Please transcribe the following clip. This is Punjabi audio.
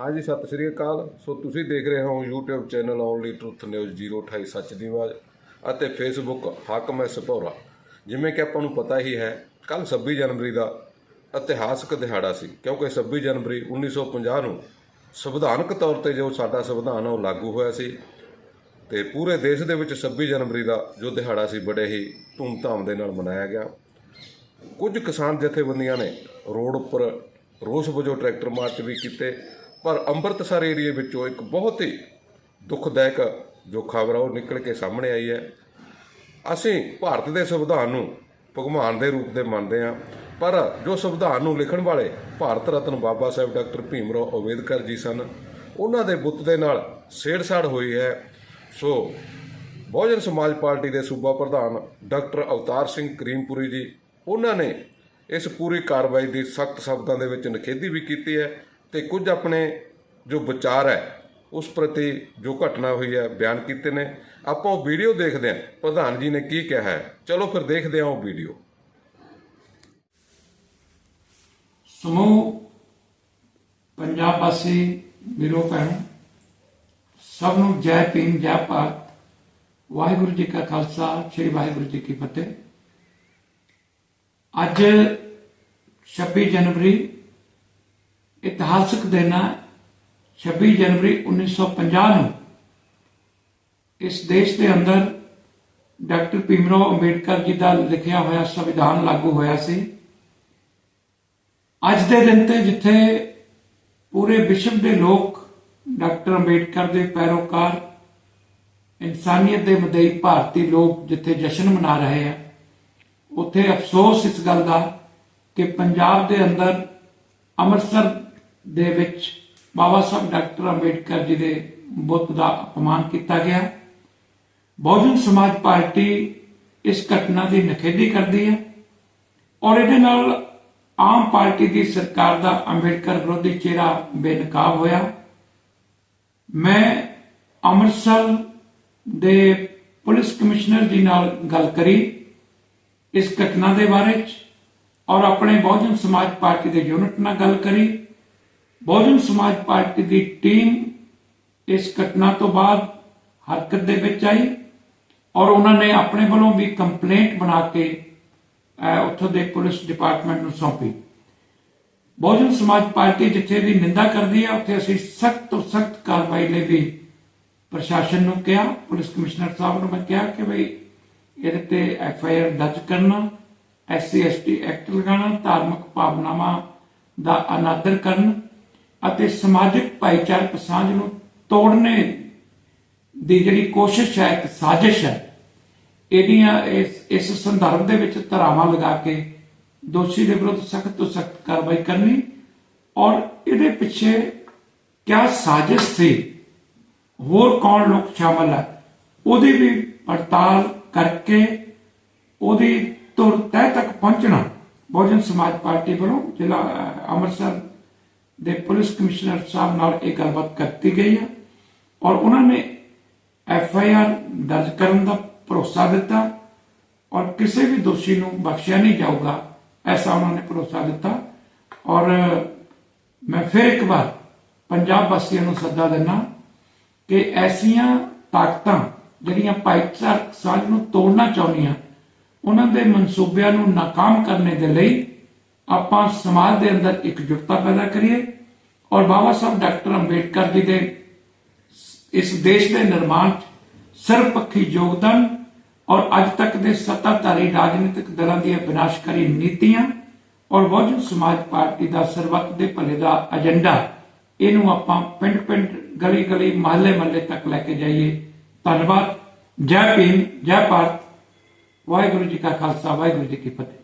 ਹਾਂਜੀ, ਸਤਿ ਸ੍ਰੀ ਅਕਾਲ। ਸੋ ਤੁਸੀਂ ਦੇਖ ਰਹੇ ਹੋ YouTube channel only truth news 028 ਸੱਚ ਦੀ ਆਵਾਜ਼ ਅਤੇ Facebook ਹਾਕਮ ਐਸ ਭੌਰਾ ਜਿਵੇਂ ਕਿ ਆਪਾਂ ਨੂੰ ਪਤਾ ਹੀ ਹੈ ਕੱਲ 26 ਜਨਵਰੀ ਦਾ ਇਤਿਹਾਸਕ ਦਿਹਾੜਾ ਸੀ, ਕਿਉਂਕਿ 26 ਜਨਵਰੀ 1950 ਨੂੰ ਸੰਵਿਧਾਨਕ ਤੌਰ ਤੇ ਜੋ ਸਾਡਾ ਸੰਵਿਧਾਨ ਉਹ ਲਾਗੂ ਹੋਇਆ ਸੀ। ਤੇ ਪੂਰੇ ਦੇਸ਼ ਦੇ ਵਿੱਚ 26 ਜਨਵਰੀ ਦਾ ਜੋ ਦਿਹਾੜਾ ਸੀ, ਬੜੇ ਹੀ ਧੂਮਧਾਮ ਦੇ ਨਾਲ ਮਨਾਇਆ ਗਿਆ। ਕੁਝ ਕਿਸਾਨ ਜਥੇਬੰਦੀਆਂ ਨੇ ਰੋਡ ਉੱਪਰ ਰੋਸ ਵਜੋਂ ਟਰੈਕਟਰ ਮਾਰਚ ਵੀ ਕੀਤੇ ਪਰ ਅੰਮ੍ਰਿਤਸਰ ਏਰੀਏ ਵਿੱਚੋਂ ਇੱਕ ਬਹੁਤ ਹੀ ਦੁਖਦਾਇਕ ਜੋ ਖਬਰ ਆ, ਉਹ ਨਿਕਲ ਕੇ ਸਾਹਮਣੇ ਆਈ ਹੈ। ਅਸੀਂ ਭਾਰਤ ਦੇ ਸੰਵਿਧਾਨ ਨੂੰ ਭਗਵਾਨ ਦੇ ਰੂਪ ਦੇ ਮੰਨਦੇ ਹਾਂ, ਪਰ ਜੋ ਸੰਵਿਧਾਨ ਨੂੰ ਲਿਖਣ ਵਾਲੇ ਭਾਰਤ ਰਤਨ ਬਾਬਾ ਸਾਹਿਬ ਡਾਕਟਰ ਭੀਮ ਰਾਓ ਅੰਬੇਦਕਰ ਜੀ ਸਨ, ਉਹਨਾਂ ਦੇ ਬੁੱਤ ਦੇ ਨਾਲ ਛੇੜਛਾੜ ਹੋਈ ਹੈ। ਸੋ ਬਹੁਜਨ ਸਮਾਜ ਪਾਰਟੀ ਦੇ ਸੂਬਾ ਪ੍ਰਧਾਨ ਡਾਕਟਰ ਅਵਤਾਰ ਸਿੰਘ ਕਰੀਮਪੁਰੀ ਜੀ, ਉਹਨਾਂ ਨੇ ਇਸ ਪੂਰੀ ਕਾਰਵਾਈ ਦੀ ਸਖਤ ਸ਼ਬਦਾਂ ਦੇ ਵਿੱਚ ਨਿਖੇਧੀ ਵੀ ਕੀਤੀ ਹੈ। ਤੇ ਕੁਝ ਆਪਣੇ ਜੋ ਵਿਚਾਰ ਹੈ, ਉਸ ਪ੍ਰਤੀ ਜੋ ਘਟਨਾ ਹੋਈ ਹੈ, ਬਿਆਨ ਕੀਤੇ ਨੇ। ਆਪਾਂ ਉਹ ਵੀਡੀਓ ਦੇਖਦੇ ਹਾਂ। ਪ੍ਰਧਾਨ ਜੀ ਨੇ ਕੀ ਕਿਹਾ ਹੈ? ਚਲੋ ਫਿਰ ਦੇਖਦੇ ਹਾਂ ਉਹ ਵੀਡੀਓ। ਸਮੂਹ, ਪੰਜਾਬ ਵਾਸੀ, ਵੀਰੋ ਭੈਣ, ਸਭ ਨੂੰ ਜੈ ਭੀਮ, ਜੈ ਭਾਰਤ। ਵਾਹਿਗੁਰੂ ਜੀ ਕਾ ਖਾਲਸਾ, ਸ੍ਰੀ ਵਾਹਿਗੁਰੂ ਜੀ ਕੀ ਫਤਿਹ। ਅੱਜ 26 ਜਨਵਰੀ ਇਤਿਹਾਸਕ ਦਿਨ ਹੈ 26 ਜਨਵਰੀ 1950 ਨੂੰ। ਇਸ ਦੇਸ਼ ਦੇ ਅੰਦਰ ਡਾਕਟਰ ਭੀਮਰਾਓ ਅੰਬੇਡਕਰ ਜੀ ਦਾ ਲਿਖਿਆ ਹੋਇਆ ਸੰਵਿਧਾਨ ਲਾਗੂ ਹੋਇਆ ਸੀ। ਅੱਜ ਦੇ ਦਿਨ ਤੇ ਜਿੱਥੇ ਪੂਰੇ ਵਿਸ਼ਵ ਦੇ ਲੋਕ ਡਾਕਟਰ ਅੰਬੇਡਕਰ ਦੇ ਪੈਰੋਕਾਰ, ਇਨਸਾਨੀਅਤ ਦੇ ਮਦਈ ਭਾਰਤੀ ਲੋਕ ਜਿੱਥੇ ਜਸ਼ਨ ਮਨਾ ਰਹੇ ਆ, ਉੱਥੇ ਅਫਸੋਸ ਇਸ ਗੱਲ ਦਾ ਕਿ ਪੰਜਾਬ ਦੇ ਅੰਦਰ ਅੰਮ੍ਰਿਤਸਰ ਦੇ ਵਿੱਚ ਬਾਬਾ ਸਾਹਿਬ ਡਾਕਟਰ ਅੰਬੇਡਕਰ ਜੀ ਦੇ ਬੁੱਤ ਦਾ ਅਪਮਾਨ ਕੀਤਾ ਗਿਆ। ਬਹੁਜਨ ਸਮਾਜ ਪਾਰਟੀ ਇਸ ਘਟਨਾ ਦੀ ਨਿਖੇਧੀ ਕਰਦੀ ਹੈ ਔਰ ਇਹਦੇ ਨਾਲ ਆਮ ਪਾਰਟੀ ਦੀ ਸਰਕਾਰ ਦਾ ਅੰਬੇਡਕਰ ਵਿਰੋਧੀ ਚਿਹਰਾ ਬੇਨਕਾਬ ਹੋਇਆ। ਮੈਂ ਅੰਮ੍ਰਿਤਸਰ ਦੇ ਪੁਲਿਸ ਕਮਿਸ਼ਨਰ ਜੀ ਨਾਲ ਗੱਲ ਕਰੀ ਇਸ ਘਟਨਾ ਦੇ ਬਾਰੇ ਚ ਔਰ ਆਪਣੇ ਬਹੁਜਨ ਸਮਾਜ ਪਾਰਟੀ ਦੇ ਯੂਨਿਟ ਨਾਲ ਗੱਲ ਕਰੀ। ਬਹੁਜਨ ਸਮਾਜ ਪਾਰਟੀ ਦੀ ਟੀਮ ਇਸ ਘਟਨਾ ਤੋਂ ਬਾਅਦ ਹਰਕਤ ਦੇ ਵਿੱਚ ਆਈ ਔਰ ਉਹਨਾਂ ਨੇ ਆਪਣੇ ਵੱਲੋਂ ਵੀ ਕੰਪਲੇਂਟ ਬਣਾ ਕੇ ਉੱਥੋਂ ਦੇ ਪੁਲਿਸ ਡਿਪਾਰਟਮੈਂਟ ਨੂੰ ਸੌਂਪੀ। ਬਹੁਜਨ ਸਮਾਜ ਪਾਰਟੀ ਜਿੱਥੇ ਵੀ ਨਿੰਦਾ ਕਰਦੀ ਹੈ ਉੱਥੇ ਅਸੀਂ ਸਖਤ ਤੋਂ ਸਖਤ ਕਾਰਵਾਈ ਲਈ ਵੀ ਪ੍ਰਸ਼ਾਸਨ ਨੂੰ ਕਿਹਾ, ਪੁਲਿਸ ਕਮਿਸ਼ਨਰ ਸਾਹਿਬ ਨੂੰ ਮੈਂ ਕਿਹਾ ਕਿ ਭਈ ਇਹਦੇ ਤੇ ਐਫ ਆਈ ਆਰ ਦਰਜ ਕਰਨਾ, S C S T act ਲਗਾਉਣਾ, ਧਾਰਮਿਕ ਭਾਵਨਾਵਾਂ ਦਾ ਅਨਾਦਰ ਕਰਨ ਅਤੇ ਸਮਾਜਿਕ ਭਾਈਚਾਰਕ ਸਾਂਝ ਨੂੰ ਤੋੜਨੇ ਦੀ ਜਿਹੜੀ ਕੋਸ਼ਿਸ਼ ਹੈ, ਇੱਕ ਸਾਜ਼ਿਸ਼ ਹੈ, ਇਹਦੀਆਂ ਇਸ ਇਸ ਸੰਦਰਭ ਦੇ ਵਿੱਚ ਧਾਰਾਵਾਂ ਲਗਾ ਕੇ ਦੋਸ਼ੀ ਦੇ ਵਿਰੁੱਧ ਸਖਤ ਤੋਂ ਸਖਤ ਕਾਰਵਾਈ ਕਰਨੀ ਔਰ ਇਹਦੇ ਪਿੱਛੇ ਕਿਆ ਸਾਜ਼ਿਸ਼ ਸੀ? ਹੋਰ ਕੌਣ ਲੋਕ ਸ਼ਾਮਲ ਹੈ? ਉਹਦੀ ਵੀ ਪੜਤਾਲ ਕਰਕੇ ਉਹਦੀ ਤੁਰ ਤਹਿ ਤੱਕ ਪਹੁੰਚਣਾ ਬਹੁਜਨ ਸਮਾਜ ਪਾਰਟੀ ਵੱਲੋਂ ਜ਼ਿਲ੍ਹਾ ਅੰਮ੍ਰਿਤਸਰ ਦੇ ਪੁਲਿਸ ਕਮਿਸ਼ਨਰ ਸਾਹਿਬ ਨਾਲ ਇਹ ਗੱਲਬਾਤ ਕੀਤੀ ਗਈ ਹੈ ਔਰ ਉਹਨਾਂ ਨੇ ਐਫ ਆਈ ਆਰ ਦਰਜ ਕਰਨ ਦਾ ਭਰੋਸਾ ਦਿੱਤਾ ਔਰ ਕਿਸੇ ਵੀ ਦੋਸ਼ੀ ਨੂੰ ਬਖਸ਼ਿਆ ਨਹੀਂ ਜਾਊਗਾ, ਐਸਾ ਉਹਨਾਂ ਨੇ ਭਰੋਸਾ ਦਿੱਤਾ। ਔਰ ਮੈਂ ਫਿਰ ਇੱਕ ਵਾਰ ਪੰਜਾਬ ਵਾਸੀਆਂ ਨੂੰ ਸੱਦਾ ਦਿੰਦਾ ਕਿ ਐਸੀਆਂ ਤਾਕਤਾਂ ਜਿਹੜੀਆਂ ਭਾਈਚਾਰਕ ਸਾਂਝ ਨੂੰ ਤੋੜਨਾ ਚਾਹੁੰਦੀਆਂ, ਉਹਨਾਂ ਦੇ ਮਨਸੂਬਿਆਂ ਨੂੰ ਨਾਕਾਮ ਕਰਨੇ ਦੇ ਲਈ ਆਪਾਂ ਸਮਾਜ ਦੇ ਅੰਦਰ ਇਕਜੁੱਟਤਾ ਪੈਦਾ ਕਰੀਏ ਔਰ ਬਾਬਾ ਸਾਹਿਬ ਡਾਕਟਰ ਅੰਬੇਡਕਰ ਜੀ ਦੇ ਇਸ ਦੇਸ਼ ਦੇ ਨਿਰਮਾਣ 'ਚ ਸਰਵਪੱਖੀ ਯੋਗਦਾਨ ਔਰ ਅੱਜ ਤੱਕ ਦੇ ਸੱਤਾਧਾਰੀ ਰਾਜਨੀਤਿਕ ਦਲਾਂ ਦੀਆਂ ਵਿਨਾਸ਼ਕਾਰੀ ਨੀਤੀਆਂ ਔਰ ਬਹੁਜਨ ਸਮਾਜ ਪਾਰਟੀ ਦਾ ਸਰਬੱਤ ਦੇ ਭਲੇ ਦਾ ਏਜੰਡਾ ਇਹਨੂੰ ਆਪਾਂ ਪਿੰਡ-ਪਿੰਡ, ਗਲੀ-ਗਲੀ, ਮਹੱਲੇ-ਮਹੱਲੇ ਤੱਕ ਲੈ ਕੇ ਜਾਈਏ। ਧੰਨਵਾਦ। ਜੈ ਭੀਮ, ਜੈ ਭਾਰਤ। ਵਾਹਿਗੁਰੂ ਜੀ ਕਾ ਖਾਲਸਾ, ਵਾਹਿਗੁਰੂ ਜੀ ਕੀ ਫਤਿਹ।